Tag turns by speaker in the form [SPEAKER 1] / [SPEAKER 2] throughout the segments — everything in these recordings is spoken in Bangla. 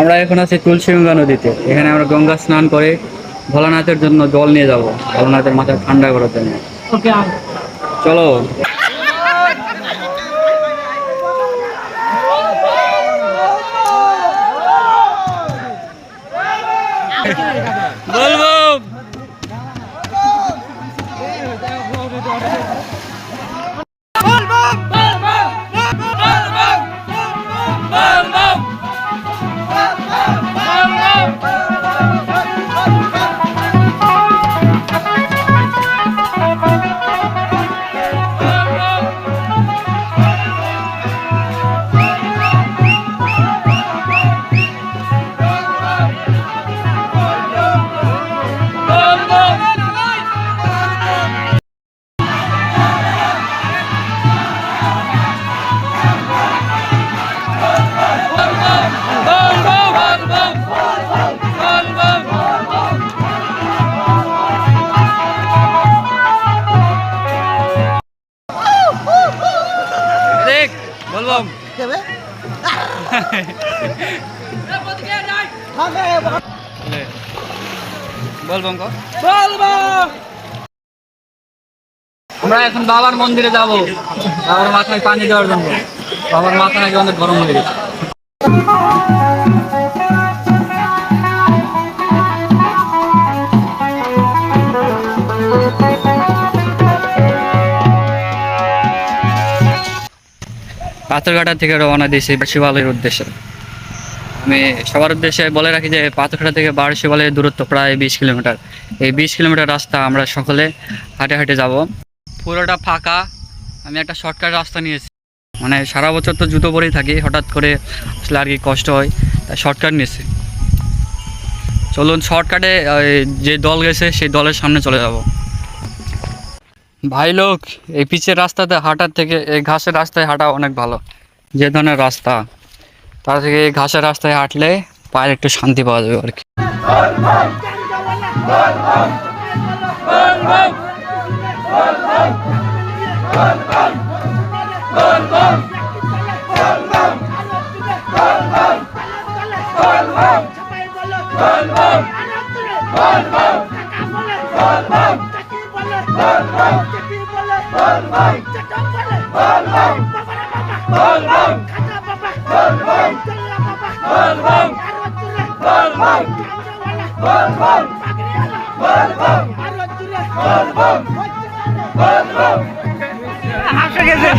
[SPEAKER 1] আমরা এখন আছি তুলসীগঙ্গা নদীতে। এখানে আমরা গঙ্গা স্নান করে ভোলানাথের জন্য জল নিয়ে যাব ভোলানাথের মাথা ঠান্ডা করার জন্য। চলো। বলব। দেখ বলব আমরা এখন বাবার মন্দিরে যাব। বাবার মাথায় পানি দেওয়ার জন্য। বাবার মাথা নাকি অনেক গরম হয়ে গেছে। পাথরঘাটা থেকে রওনা দিয়েছি শিবালয়ের উদ্দেশ্যে। আমি সবার উদ্দেশ্যে বলে রাখি যে পাথরঘাটা থেকে বার শিবালয়ের দূরত্ব প্রায় বিশ কিলোমিটার। এই বিশ কিলোমিটার রাস্তা আমরা সকলে হাঁটে হাঁটে যাব। পুরোটা ফাঁকা। আমি একটা শর্টকাট রাস্তা নিয়েছি। মানে সারা বছর তো জুতো পরেই থাকি, হঠাৎ করে আসলে আর কি কষ্ট হয়, তাই শর্টকাট নিয়েছি। চলুন শর্টকাটে যে দল গেছে, সেই দলের সামনে চলে যাব। ভাই লোক এই পিচের রাস্তাতে হাঁটার থেকে এই ঘাসের রাস্তায় হাঁটা অনেক ভালো যে ধরনের রাস্তা তার থেকে এই ঘাসের রাস্তায় হাঁটলে পায়ের একটু শান্তি পাওয়া যাবে আর কি
[SPEAKER 2] বল বল টিপি বলে বল বল চটক বলে বল বল বল বল খাতা বাবা বল বল চল্লা বাবা বল বল আরও জুরে বল বল বল বল পাগড়িয়ালা বল বল আরও জুরে বল বল বল বল হাসে গেছে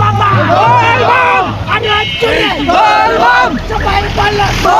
[SPEAKER 2] বাবা বল বল আরে জুরে বল বল সবাই বল বল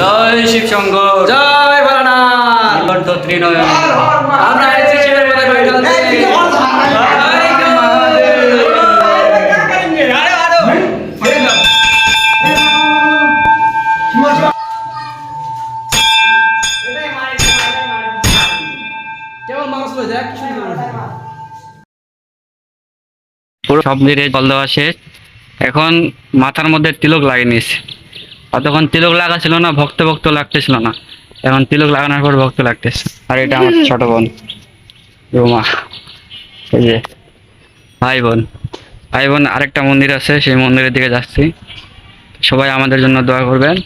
[SPEAKER 1] জয় শিব শঙ্কর। জয় ভোলানাথ ত্রিনয়ন। আমরা এসেছি শিবের মাথায় পুরো সব দিকে জল দেওয়া শেষ। এখন মাথার মধ্যে তিলক লাগিয়ে নিয়েছে। আর তখন তিলক লাগা ছিল না ভক্ত ভক্ত লাগতেছিল না। এখন তিলক লাগানোর পর ভক্ত লাগতেছে। আর এটা আমার ছোট বোন রুমা। এই যে ভাই বোন। ভাই বোন আরেকটা মন্দির আছে সেই মন্দিরের দিকে যাচ্ছি। সবাই আমাদের জন্য দোয়া করবেন।